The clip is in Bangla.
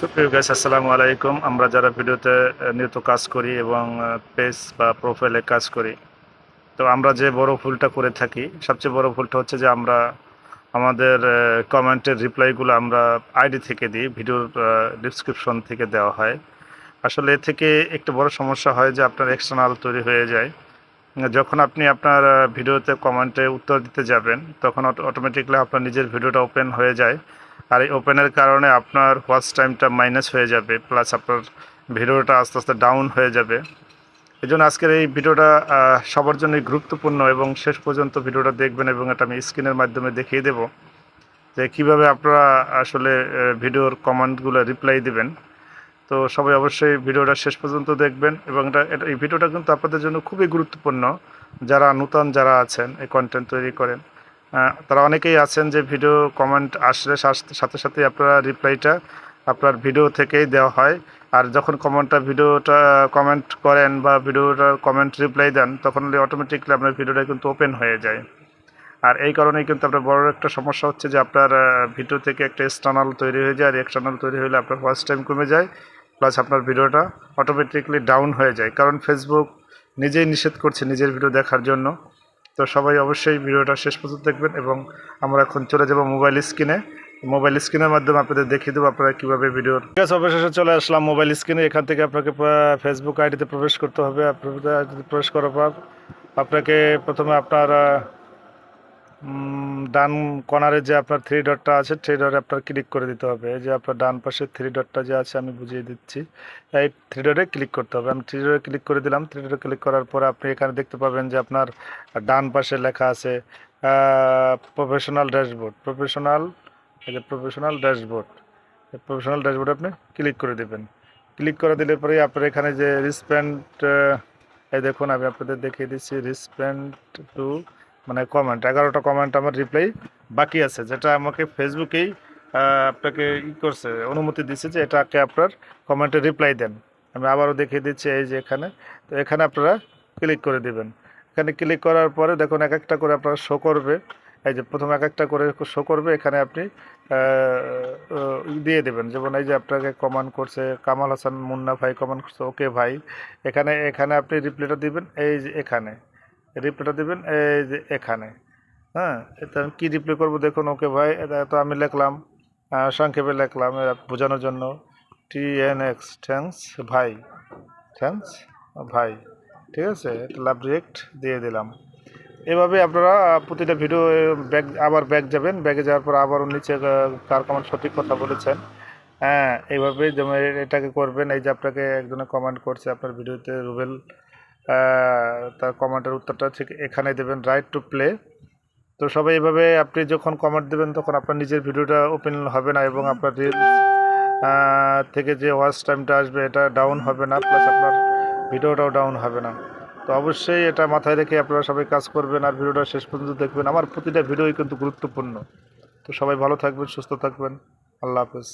গাইস আসসালামু আলাইকুম। আমরা যারা ভিডিওতে নিয়ত কাজ করি এবং পেজ বা প্রোফাইলে কাজ করি, তো আমরা যে বড় ভুলটা করে থাকি, সবচেয়ে বড় ভুলটা হচ্ছে যে আমরা আমাদের কমেন্টের রিপ্লাইগুলো আমরা আইডি থেকে দিই ভিডিওর ডিসক্রিপশন থেকে দেওয়া হয়। আসলে এ থেকে একটু বড় সমস্যা হয় যে আপনার এক্সটার্নাল তৈরি হয়ে যায়। যখন আপনি আপনার ভিডিওতে কমেন্টে উত্তর দিতে যাবেন, তখন অটোমেটিকলি আপনার নিজের ভিডিওটা ওপেন হয়ে যায়। আর এই ওপেনের কারণে আপনার ওয়াচ টাইমটা মাইনাস হয়ে যাবে প্লাস আপনার ভিডিওটা আস্তে আস্তে ডাউন হয়ে যাবে। এই জন্য আজকের এই ভিডিওটা সবার জন্যই গুরুত্বপূর্ণ এবং শেষ পর্যন্ত ভিডিওটা দেখবেন এবং এটা আমি স্ক্রিনের মাধ্যমে দেখিয়ে দেব, যে কীভাবে আপনারা আসলে ভিডিওর কমেন্টগুলো রিপ্লাই দিবেন। তো সবাই অবশ্যই ভিডিওটা শেষ পর্যন্ত দেখবেন এবং এটা এই ভিডিওটা কিন্তু আপনাদের জন্য খুবই গুরুত্বপূর্ণ। যারা নূতন যারা আছেন, এই কন্টেন্ট তৈরি করেন তারা অনেকেই আছেন যে ভিডিও কমেন্ট আসলে সাথে সাথে আপনারা রিপ্লাইটা আপনার ভিডিও থেকেই দেওয়া হয়। আর যখন কমেন্টটা ভিডিওটা কমেন্ট করেন বা ভিডিওটার কমেন্ট রিপ্লাই দেন, তখন অটোমেটিকলি আপনার ভিডিওটা কিন্তু ওপেন হয়ে যায়। আর এই কারণেই কিন্তু আপনার বড় একটা সমস্যা হচ্ছে যে আপনার ভিডিও থেকে একটা এক্সটার্নাল তৈরি হয়ে যায়। আর এক্সটার্নাল তৈরি হলে আপনার ফার্স্ট টাইম কমে যায় প্লাস আপনার ভিডিওটা অটোমেটিকলি ডাউন হয়ে যায়। কারণ ফেসবুক নিজেই নিষেধ করছে নিজের ভিডিও দেখার জন্য। তো সবাই অবশ্যই ভিডিওটা শেষ পর্যন্ত দেখবেন এবং আমরা এখন চলে যাব মোবাইল স্ক্রিনে। মোবাইল স্ক্রিনের মাধ্যমে আপনাদের দেখিয়ে দেবো আপনারা কীভাবে ভিডিও ঠিক আছে, অবশেষে চলে আসলাম মোবাইল স্ক্রিনে। এখান থেকে আপনাকে ফেসবুক আইডিতে প্রবেশ করতে হবে। আপনার আইডিতে প্রবেশ করার পর আপনাকে প্রথমে আপনার ডান কর্নারে যে আপনার থ্রি ডটটা আছে থ্রি ডটে আপনার ক্লিক করে দিতে হবে। এই যে আপনার ডান পাশে থ্রি ডটটা যে আছে, আমি বুঝিয়ে দিচ্ছি। এই থ্রি ডটে ক্লিক করতে হবে। আমি থ্রি ডটে ক্লিক করে দিলাম। থ্রি ডটে ক্লিক করার পরে আপনি এখানে দেখতে পাবেন যে আপনার ডান পাশে লেখা আছে প্রফেশনাল ড্যাশবোর্ড প্রফেশনাল এই যে প্রফেশনাল ড্যাশবোর্ড প্রফেশনাল ড্যাশবোর্ডে আপনি ক্লিক করে দেবেন। ক্লিক করে দিলে পরে আপনার এখানে যে রিসপেন্ড এই দেখুন, আমি আপনাদের দেখিয়ে দিচ্ছি। রিসপেন্ড টু মানে কমেন্ট এগারোটা কমেন্ট আমার রিপ্লাই বাকি আছে, যেটা আমাকে ফেসবুকেই আপনাকে ই করছে, অনুমতি দিচ্ছে যে এটাকে আপনার কমেন্টে রিপ্লাই দেন। আমি আবারও দেখিয়ে দিচ্ছি এই যে এখানে, তো এখানে আপনারা ক্লিক করে দিবেন। এখানে ক্লিক করার পরে দেখুন এক একটা করে আপনার শো করবে। এই যে প্রথম এক একটা করে শো করবে, এখানে আপনি দিয়ে দেবেন। যেমন এই যে আপনাকে কমেন্ট করছে, কামাল হাসান মুন্না ভাই কমেন্ট করছে, ওকে ভাই। এখানে এখানে আপনি রিপ্লাইটা দিবেন, এই যে এখানে। রিপ্লাইটা দিবেন, এই যে এখানে। হ্যাঁ এটা আমি কী রিপ্লাই করব দেখুন, ওকে ভাই, এটা তো আমি লিখলাম সংক্ষেপে লিখলাম বোঝানোর জন্য। টি এন এক্স থ্যাংকস ভাই থ্যাংকস ভাই, ঠিক আছে লাভ রিয়েক্ট দিয়ে দিলাম। এভাবে আপনারা প্রতিটা ভিডিও ব্যাগ আবার ব্যাগ যাবেন ব্যাগে যাওয়ার পর আবারও নিচে কার কমেন্ট সঠিক কথা বলেছেন। হ্যাঁ এইভাবে যেমন এটাকে করবেন, এই যে আপনাকে একজনে কমেন্ট করছে আপনার ভিডিওতে রুবেল তার কমেন্টের উত্তরটা ঠিক এখানে দেবেন রাইট টু প্লে তো সবাই এভাবে আপনি যখন কমেন্ট দেবেন তখন আপনার নিজের ভিডিওটা ওপেন হবে না এবং আপনার রিলস থেকে যে ওয়াচ টাইমটা আসবে এটা ডাউন হবে না প্লাস আপনার ভিডিওটাও ডাউন হবে না। তো অবশ্যই এটা মাথায় রেখে আপনারা সবাই কাজ করবেন আর ভিডিওটা শেষ পর্যন্ত দেখবেন। আমার প্রতিটা ভিডিওই কিন্তু গুরুত্বপূর্ণ। তো সবাই ভালো থাকবেন, সুস্থ থাকবেন। আল্লাহ হাফেজ।